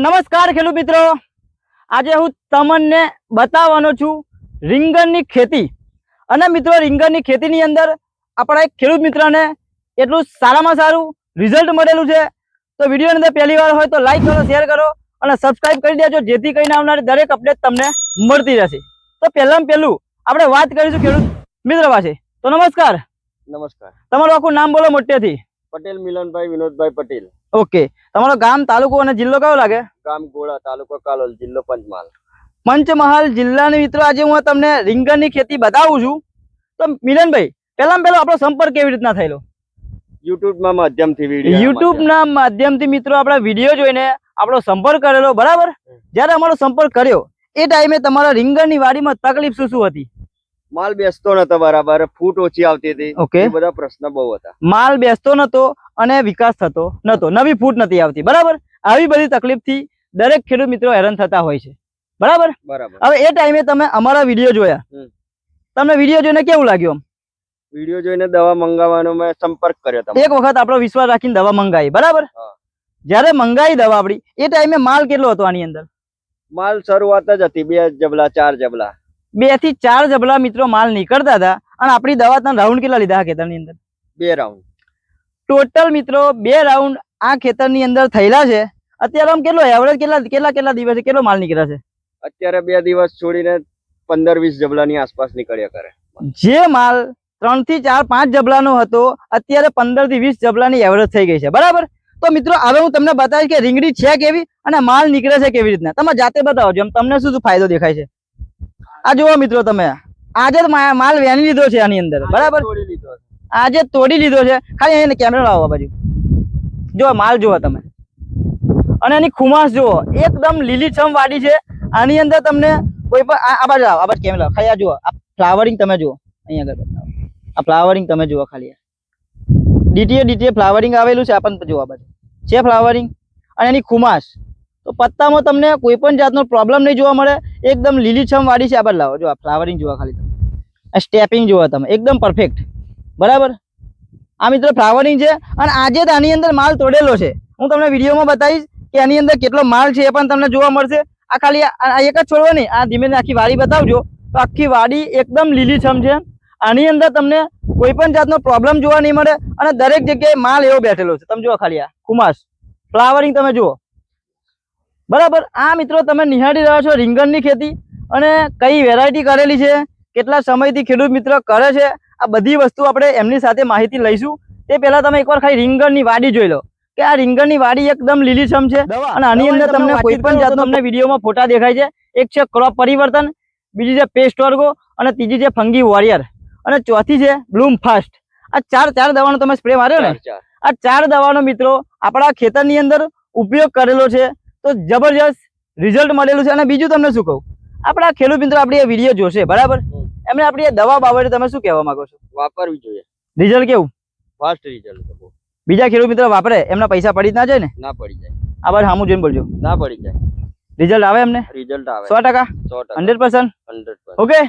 નમસ્કાર ખેડૂત મિત્રો. આજે હું તમને બતાવવાનો છું રીંગણની ખેતી. અને મિત્રો રીંગણની ખેતીની અંદર આપણા એક ખેડૂત મિત્રને એટલું સારામાં સારું રિઝલ્ટ મળેલું છે. તો વિડીયોની અંદર પહેલી વાર હોય તો લાઈક કરો શેર કરો અને સબસ્ક્રાઇબ કરી દેજો જેથી કરીને આવનારી દરેક અપડેટ તમને મળતી રહેશે. તો પહેલામાં પહેલું આપણે વાત કરીશું ખેડૂત મિત્ર પાસે. તો નમસ્કાર. નમસ્કાર. તમારું આખું નામ બોલો મોટેથી. પટેલ મિલનભાઈ વિનોદભાઈ પટેલ. ઓકે. તમારો ગામ તાલુકો અને જિલ્લો કયો લાગે? ગામ ગોળા તાલુકો કાલોલ જિલ્લો પંચમહાલ. પંચમહાલ જિલ્લાની મિત્રો આજે હું તમને રીંગણની ખેતી બતાવું છું. તો મિલનભાઈ પહેલામાં પહેલો આપણો સંપર્ક કેવી રીતના થયેલો? યુટ્યુબમાં માધ્યમથી વીડિયો યુટ્યુબ ના માધ્યમથી. મિત્રો આપણા વીડિયો જોઈને આપણો સંપર્ક કરેલો બરાબર? જ્યારે અમારો સંપર્ક કર્યો એ ટાઈમે તમારા રીંગણની વાડીમાં તકલીફ શું શું હતી? માલ બેસતો નતો બરાબર ફૂટ ઓછી આવતી હતી. ઓકે બધા પ્રશ્ન બહુ હતા. માલ બેસતો નતો અને વિકાસ થતો નતો. નવી ફૂટ નથી આવતી. બરાબર? આવી બધી તકલીફથી દરેક ખેડૂત મિત્રો હેરાન થતા હોય છે. બરાબર? બરાબર. હવે એ ટાઈમે તમે અમારા વીડિયો જોયા. તમને વીડિયો જોઈને કેવું લાગ્યું વીડિયો જોઈને દવા મંગાવવાનો મેં સંપર્ક કર્યો એક વખત આપણો વિશ્વાસ રાખીને દવા મંગાવી. બરાબર. જ્યારે મંગાવી દવા આપડી એ ટાઈમે માલ કેટલો હતો આની અંદર? માલ શરૂઆત જ હતી. બે જબલા ચાર જબલા. બેથી ચાર જબલા મિત્રો માલ નીકળતા હતા અને આપણી દવા તમે રાઉન્ડ કેટલા લીધા આ ખેતરની અંદર? બે રાઉન્ડ ટોટલ મિત્રો બે રાઉન્ડ આ ખેતરની અંદર થયેલા છે. અત્યારે આમ કેટલો એવરેજ કેટલા કેટલા કેટલા દિવસે કેટલો માલ નીકળ્યા છે? અત્યારે બે દિવસ છોડીને પંદર વીસ જબલાની આસપાસ નીકળ્યા કરે. જે માલ ત્રણથી ચાર પાંચ જબલાનો હતો અત્યારે પંદરથી વીસ જબલાની એવરેજ થઈ ગઈ છે. બરાબર? તો મિત્રો હવે હું તમને બતાવીશ કે રીંગણી છે કેવી અને માલ નીકળે છે કેવી રીતના. તમે જાતે બતાવો જેમ તમને શું શું ફાયદો દેખાય છે. આ જુઓ મિત્રો તમે. આજે જ માલ વેની લીધો છે આની અંદર. બરાબર? આજે તોડી લીધો છે. ખાલી એને કેમેરા લાવો બાજુ. જો માલ જુઓ તમે. અને એની ખુમાસ જુઓ. એકદમ લીલીછમ વાડી છે. આની અંદર તમને કોઈ પણ આ બાજુ આવો, આ બાજુ કેમેરા ખાલી આ જુઓ. આ ફ્લાવરિંગ તમે જુઓ. અહીંયા આગળ બતાવો. આ ફ્લાવરિંગ તમે જુઓ ખાલી. ડીટીએ ડીટીએ ફ્લાવરિંગ આવેલું છે. આ પણ જુઓ આ બાજુ. છે ફ્લાવરિંગ અને એની ખુમાસ તો પત્તામાં તમને કોઈ પણ જાતનો પ્રોબ્લેમ નહીં જોવા મળે. એકદમ લીલીછમ વાડી છે આ બાજુ. લાવો, જો આ ફ્લાવરિંગ જોવા ખાલી તમે. આ સ્ટેપિંગ જુઓ તમે. એકદમ પરફેક્ટ બરાબર? આ મિત્રો ફ્લાવરિંગ છે અને આજે જ આની અંદર માલ તોડેલો છે. હું તમને વિડીયોમાં બતાવીશ કે આની અંદર કેટલો માલ છે એ પણ તમને જોવા મળશે. આ ખાલી આ એક જ છોડવો નહીં આ ધીમે ધીમે આખી વાડી બતાવજો. તો આખી વાડી એકદમ લીલીછમ છે. આની અંદર તમને કોઈ પણ જાતનો પ્રોબ્લેમ જોવા નહીં મળે અને દરેક જગ્યાએ માલ એવો બેઠેલો છે. તમે જુઓ ખાલી આ. ખુમાશ. ફ્લાવરિંગ તમે જુઓ. બરાબર? આ મિત્રો તમે નિહાળી રહ્યા છો રીંગણની ખેતી અને કઈ વેરાયટી કરેલી છે કેટલા સમયથી ખેડૂત મિત્ર કરે છે આ બધી વસ્તુ આપણે એમની સાથે માહિતી લઈશું. તે પહેલાં તમે એકવાર ખાલી રીંગણની વાડી જોઈ લો. કે આ રીંગણની વાડી એકદમ લીલીછમ છે અને આની અંદર તમને કોઈ પણ જાતનો તમને વિડીયોમાં ફોટા દેખાય છે. એક છે ક્રોપ પરિવર્તન બીજી છે પેસ્ટ વર્ગો અને ત્રીજી છે ફંગી વોરિયર અને ચોથી છે બ્લૂમ ફાસ્ટ આ ચાર ચાર દવાનો તમે સ્પ્રે માર્યો ને? આ ચાર દવાનો મિત્રો આપણા ખેતરની અંદર ઉપયોગ કરેલો છે. તો જબરજસ્ત રિઝલ્ટ મળેલું છે અને બીજું તમને શું કહું? આપણા ખેડૂત મિત્રો આપણી આ વીડિયો જોશે બરાબર? એમને આપણી આ દવા બાબતે તમે શું કહેવા માંગો છો? વાપરવી જોઈએ. રિઝલ્ટ કેવું? ફાસ્ટ રિઝલ્ટ બીજા ખેડૂત મિત્રો વાપરે એમના પૈસા પડી જ ના જાય ને? ના પડી જાય. આભાર સામું જોઈને બોલજો. ના પડી જાય. રિઝલ્ટ આવે એમને? રિઝલ્ટ આવે. સો ટકા? સો હંડ્રેડ પર્સન્ટ હંડ્રેડ ઓકે?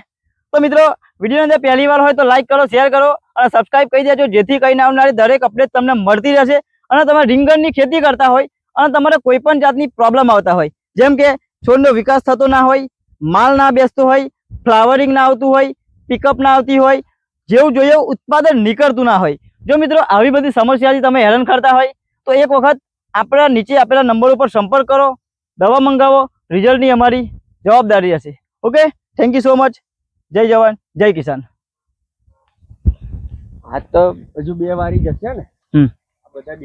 તો મિત્રો વીડિયો અંદર પહેલી વાર હોય તો લાઈક કરો શેર કરો અને સબસ્ક્રાઇબ કરી દેજો જેથી કરીને આવનારી દરેક અપડેટ તમને મળતી રહેશે અને તમે રીંગણની ખેતી કરતા હોય અને તમારે કોઈ પણ જાતની પ્રોબ્લેમ આવતા હોય. જેમ કે છોડનો વિકાસ થતો ના હોય માલ ના બેસતો હોય ફ્લાવરિંગ ના આવતું હોય પિકઅપ ના આવતી હોય જેવું જોઈએ ઉત્પાદન નીકળતું ના હોય. જો મિત્રો આવી બધી સમસ્યાથી તમે હેરાન કરતા હોય તો એક વખત આપણા નીચે આપેલા નંબર ઉપર સંપર્ક કરો દવા મંગાવો રિઝલ્ટની અમારી જવાબદારી હશે okay thank you so much જય જવાન જય કિસાન. હા તો હજુ બે વારી જશે ને? બધા